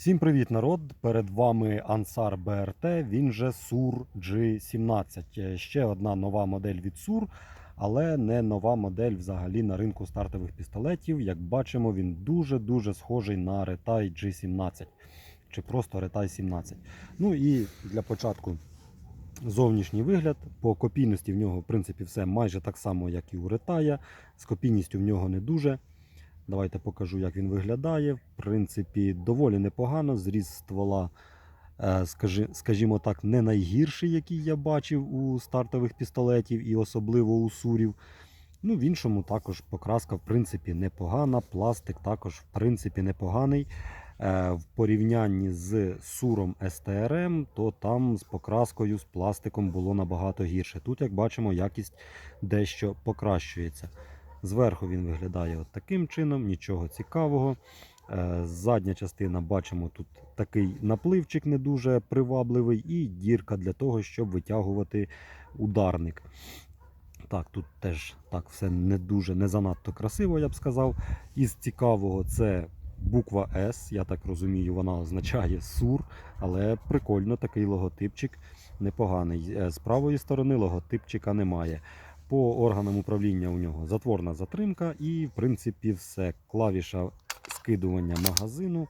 Всім привіт, народ! Перед вами Ansar BRT, він же Sur G17. Е, Ще одна нова модель від Sur, але не нова модель взагалі на ринку стартових пістолетів. Як бачимо, він дуже-дуже схожий на Retai G17 чи просто Retai 17. Ну і для початку зовнішній вигляд. По копійності в нього, в принципі, все майже так само, як і у Ретая. З копійністю в нього не дуже. Давайте покажу, як він виглядає. В принципі, доволі непогано. Зріз ствола, е, скажімо так, не найгірший, який я бачив у стартових пістолетів і особливо у сурів. Ну, в іншому також покраска, в принципі, непогана. Пластик також, в принципі, непоганий. Е, В порівнянні з суром STRM, то там з покраскою, з пластиком було набагато гірше. Тут, як бачимо, якість дещо покращується. Зверху він виглядає от таким чином, нічого цікавого. Е, Задня частина бачимо тут такий напливчик не дуже привабливий, і дірка для того, щоб витягувати ударник. Так, тут теж так все не дуже не занадто красиво, я б сказав. Із цікавого це буква С. Я так розумію, вона означає сур, але прикольно такий логотипчик непоганий. Е, З правої сторони логотипчика немає. По органам управління у нього затворна затримка, і, в принципі, все. Клавіша скидування магазину,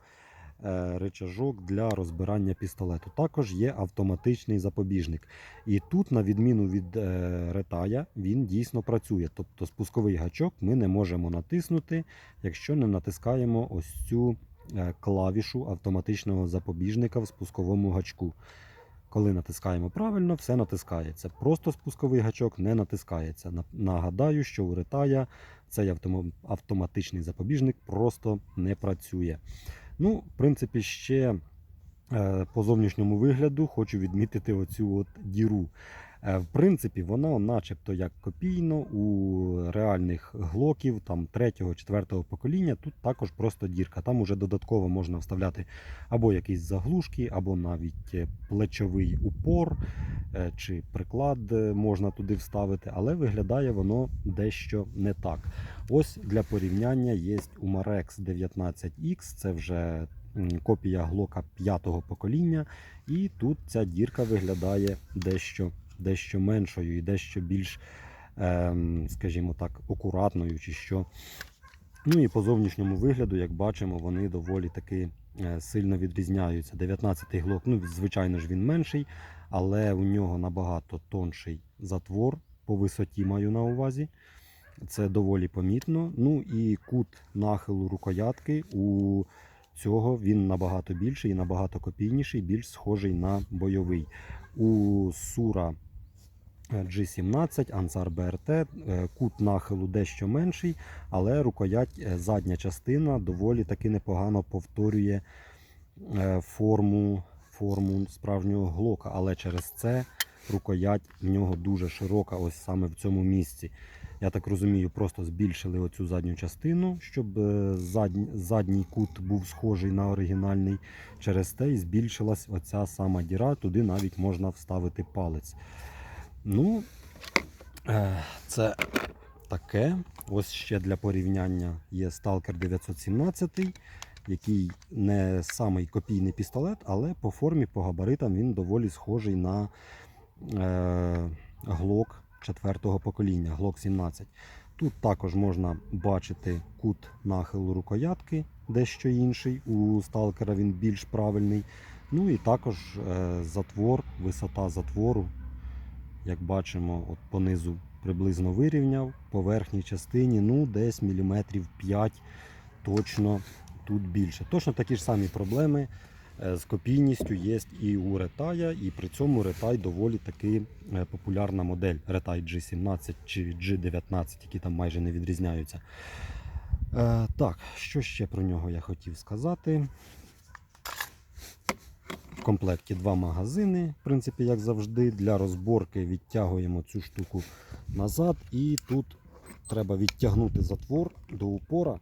е, речажок для розбирання пістолету. Також є автоматичний запобіжник. І тут, на відміну від е, ретая, він дійсно працює. Тобто спусковий гачок ми не можемо натиснути, якщо не натискаємо ось цю е, клавішу автоматичного запобіжника в спусковому гачку. Коли натискаємо правильно, все натискається. Просто спусковий гачок не натискається. Нагадаю, що у ретая цей автоматичний запобіжник просто не працює. Ну, в принципі, ще е, по зовнішньому вигляду хочу відмітити оцю от діру. Е, В принципі, воно начебто як копійно у реальних глоків там 3-4 покоління. Тут також просто дірка. Там уже додатково можна вставляти або якісь заглушки, або навіть е, плечовий упор е, чи приклад можна туди вставити, але виглядає воно дещо не так. Ось для порівняння є Umarex 19X, це вже копія глока 5-го покоління, і тут ця дірка виглядає дещо, дещо меншою і дещо більш, ем, скажімо так, акуратною чи що. Ну і по зовнішньому вигляду, як бачимо, вони доволі таки е, сильно відрізняються. 19-й глок, ну, звичайно ж, він менший, але у нього набагато тонший затвор по висоті маю на увазі. Це доволі помітно. Ну і кут нахилу рукоятки у цього він набагато більший і набагато копійніший, більш схожий на бойовий. У Сура G17, Ansar BRT, е, кут нахилу дещо менший, але рукоять е, задня частина доволі таки непогано повторює е, форму, форму справжнього глока, але через це рукоять в нього дуже широка, ось саме в цьому місці. Я так розумію, просто збільшили оцю задню частину, щоб задній кут був схожий на оригінальний. Через те і збільшилась оця сама діра, туди навіть можна вставити палець. Ну, е, це таке. Ось ще для порівняння є Stalker 917, який не самий копійний пістолет, але по формі, по габаритам він доволі схожий на е, Glock 4-го покоління, Glock 17. Тут також можна бачити кут нахилу рукоятки, дещо інший. У сталкера він більш правильний. Ну і також е, затвор, висота затвору, як бачимо, от понизу приблизно вирівняв. По верхній частині ну, десь міліметрів 5 точно тут більше. Точно такі ж самі проблеми е, з копійністю є і у ретая, і при цьому ретай доволі таки е, популярна модель Ретай G17 чи G19, які там майже не відрізняються. Е, так, що ще про нього я хотів сказати? В комплекті два магазини, в принципі, як завжди. Для розборки відтягуємо цю штуку назад, і тут треба відтягнути затвор до упора.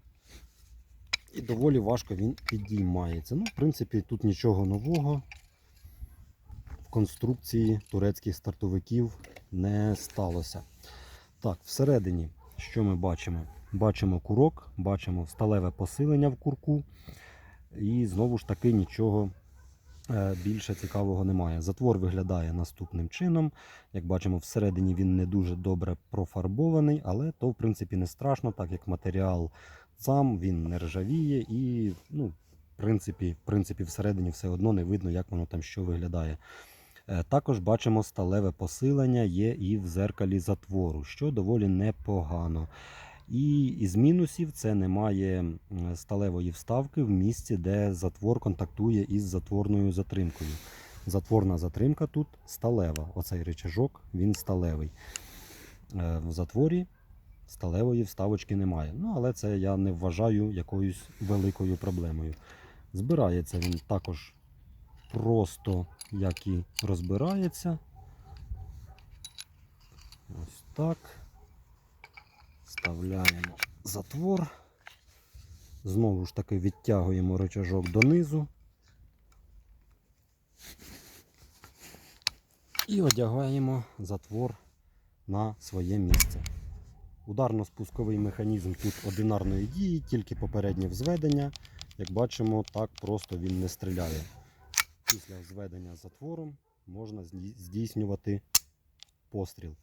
І доволі важко він підіймається. Ну, в принципі, тут нічого нового в конструкції турецьких стартовиків не сталося. Так, всередині, що ми бачимо? Бачимо курок, бачимо сталеве посилення в курку. І знову ж таки нічого більше цікавого немає. Затвор виглядає наступним чином. Як бачимо, всередині він не дуже добре профарбований, але то в принципі не страшно, так як матеріал сам він не ржавіє і, ну, в принципі, в принципі, всередині все одно не видно, як воно там що виглядає. Е, Також бачимо сталеве посилення є і в зеркалі затвору, що доволі непогано. І із мінусів це немає сталевої вставки в місці, де затвор контактує із затворною затримкою. Затворна затримка тут сталева. Оцей речажок він сталевий. Е, В затворі сталевої вставочки немає. Ну, але це я не вважаю якоюсь великою проблемою. Збирається він також просто, як і розбирається. Ось так. Вставляємо затвор. Знову ж таки відтягуємо рычажок донизу. І одягаємо затвор на своє місце. Ударно-спусковий механізм тут одинарної дії, тільки попереднє взведення. Як бачимо, так просто він не стріляє. Після взведення затвором можна здійснювати постріл.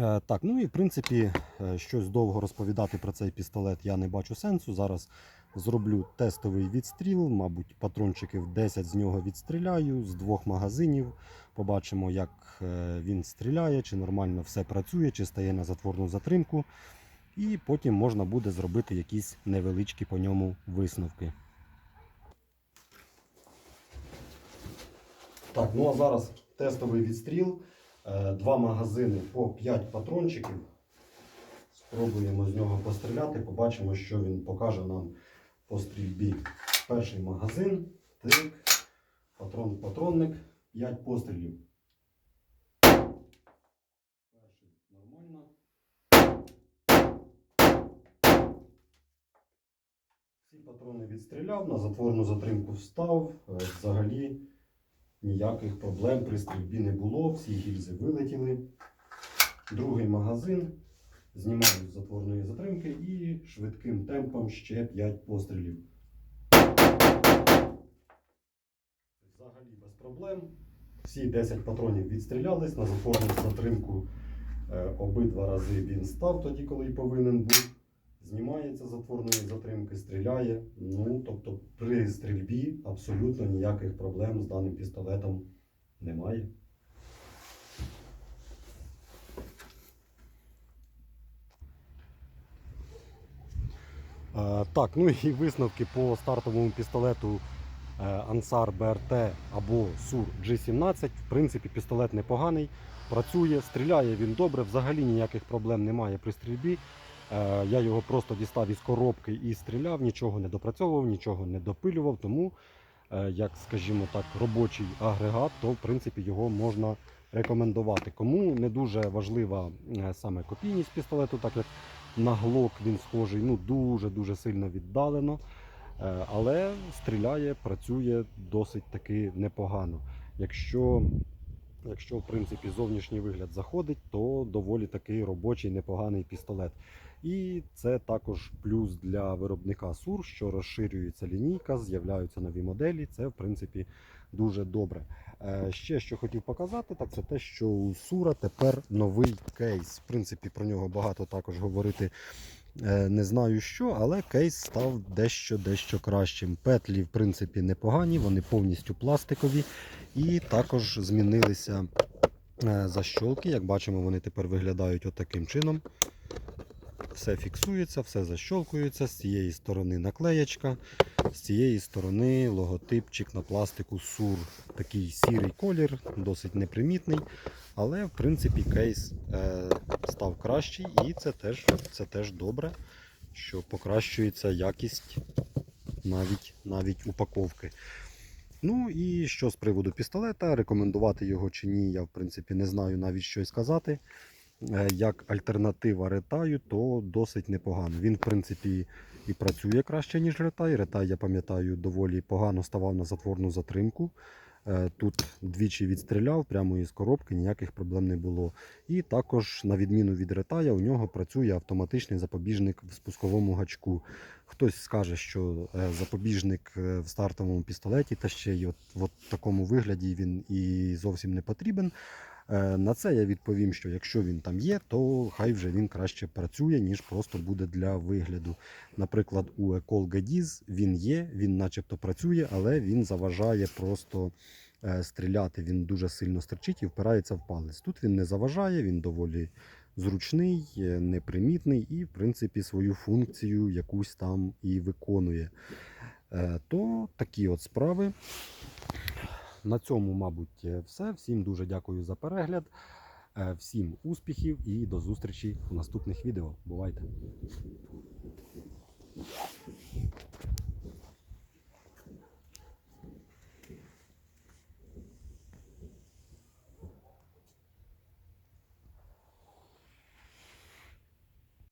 Е, Так, ну і в принципі, е, щось довго розповідати про цей пістолет я не бачу сенсу. Зараз зроблю тестовий відстріл, мабуть, патрончиків 10 з нього відстріляю з двох магазинів. Побачимо, як е, він стріляє, чи нормально все працює, чи стає на затворну затримку. І потім можна буде зробити якісь невеличкі по ньому висновки. Так, ну а зараз тестовий відстріл. Е, Два магазини по 5 патрончиків. Спробуємо з нього постріляти, побачимо, що він покаже нам по стрільбі. Перший магазин, тик, патрон, патронник, 5 пострілів. Перший нормально. Всі патрони відстріляв, на затворну затримку встав. Е, Взагалі ніяких проблем при стрільбі не було, всі гільзи вилетіли. Другий магазин. Знімаю з затворної затримки і швидким темпом ще 5 пострілів. Взагалі без проблем. Всі 10 патронів відстрілялись, на затворну затримку е, обидва рази він став тоді, коли й повинен був. Знімається затворної затримки, стріляє. Ну, тобто при стрільбі абсолютно ніяких проблем з даним пістолетом немає. Е, Так, ну і висновки по стартовому пістолету е, Ansar BRT або SUR G17. В принципі, пістолет непоганий, працює, стріляє він добре, взагалі ніяких проблем немає при стрільбі. Е, Я його просто дістав із коробки і стріляв, нічого не допрацьовував, нічого не допилював. Тому, е, як скажімо так, робочий агрегат, то в принципі його можна рекомендувати. Кому не дуже важлива е, саме копійність пістолету, так як на глок він схожий ну дуже-дуже сильно віддалено. Але стріляє, працює досить таки непогано. Якщо, якщо в принципі зовнішній вигляд заходить, то доволі такий робочий непоганий пістолет. І це також плюс для виробника СУР, що розширюється лінійка, з'являються нові моделі. Це в принципі дуже добре. Е, Ще що хотів показати, так це те, що у Сура тепер новий кейс. В принципі, про нього багато також говорити е, не знаю що, але кейс став дещо дещо кращим. Петлі, в принципі, непогані, вони повністю пластикові. І також змінилися е, защолки. Як бачимо, вони тепер виглядають отаким чином. Все фіксується, все защолкується. З цієї сторони наклеєчка, з цієї сторони логотипчик на пластику Сур. Такий сірий колір, досить непримітний. Але в принципі кейс е, став кращий, і це теж, це теж добре, що покращується якість навіть, навіть упаковки. Ну і що з приводу пістолета, рекомендувати його чи ні, я в принципі не знаю навіть що й сказати. Е, Як альтернатива ретаю, то досить непогано. Він, в принципі, і працює краще, ніж ретай. Ретай, я пам'ятаю, доволі погано ставав на затворну затримку. Е, Тут двічі відстріляв прямо із коробки, ніяких проблем не було. І також, на відміну від ретая, у нього працює автоматичний запобіжник в спусковому гачку. Хтось скаже, що е, запобіжник в стартовому пістолеті, та ще й от, от в такому вигляді він і зовсім не потрібен. Е, На це я відповім, що якщо він там є, то хай вже він краще працює, ніж просто буде для вигляду. Наприклад, у Ecol Gadiz він є, він начебто працює, але він заважає просто е, стріляти. Він дуже сильно стерчить і впирається в палець. Тут він не заважає, він доволі зручний, е, непримітний і, в принципі, свою функцію якусь там і виконує. То такі от справи. На цьому, мабуть, е, все. Всім дуже дякую за перегляд, е, всім успіхів і до зустрічі в наступних відео. Бувайте!